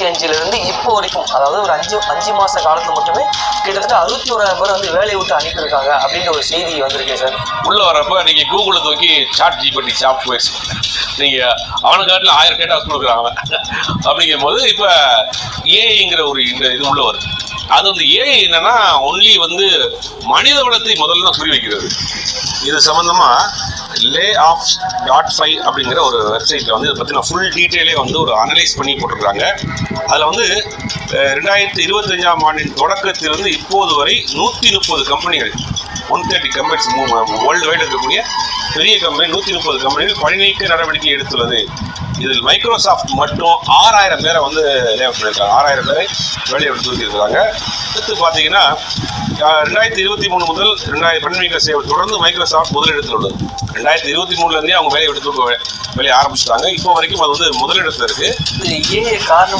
ரெண்டாயிரத்தி அஞ்சுல இருந்து இப்போ வரைக்கும் அதாவது ஒரு அஞ்சு அஞ்சு மாச காலத்துல மட்டுமே கிட்டத்தட்ட அறுபத்தி ஓராயிரம் பேர் வந்து வேலையை விட்டு அனுப்பியிருக்காங்க அப்படின்ற ஒரு செய்தி வந்திருக்கு சார். உள்ள வரப்ப நீங்க கூகுளில் தூக்கி சாட் ஜிபிடி சாஃப்ட்வேர்ஸ் நீங்க அவனுக்கு காட்டில் ஆயிரம் டேட்டா கொடுக்குறாங்க அப்படிங்கும் போது இப்ப ஏஐங்கிற ஒரு இந்த இது உள்ள வருது. அது வந்து ஏஐ என்னன்னா ஒன்லி வந்து மனித வளத்தை முதல்ல தான் குறி வைக்கிறது இது சம்பந்தமா லே ஆஃப் டாட் ஃபைவ் அப்படிங்கிற ஒரு வெப்சைட்டில் வந்து இதை பற்றின ஃபுல் டீட்டெயிலே வந்து ஒரு அனலைஸ் பண்ணி போட்டிருக்காங்க. அதில் வந்து ரெண்டாயிரத்தி இருபத்தஞ்சாம் ஆண்டின் தொடக்கத்திலிருந்து இப்போது வரை நூற்றி முப்பது கம்பெனிகள் one thirty companies world wide இருக்கக்கூடிய பெரிய கம்பெனி நூற்றி முப்பது கம்பெனிகள் பணிநீக்க நடவடிக்கை எடுத்துள்ளது. இதில் மைக்ரோசாஃப்ட் மட்டும் ஆறாயிரம் பேரை வந்து லேவ் பண்ணியிருக்காங்க. ஆறாயிரம் பேரை வேலையை விட்டு அடுத்து பார்த்தீங்கன்னா ரெண்டாயிரத்தி இருபத்தி மூணு முதல் ரெண்டாயிரம் பன்னெண்டு சேவை தொடர்ந்து மைக்ரோசாஃப்ட் முதலிடத்தில் உள்ளது ரெண்டாயிரத்தி இருபத்தி மூணுலேருந்தே அவங்க வேலையை விட்டு வேலையை ஆரம்பிச்சிட்டாங்க. இப்போ வரைக்கும் அது வந்து முதலிடத்தில் இருக்குது ஏன் காரணம்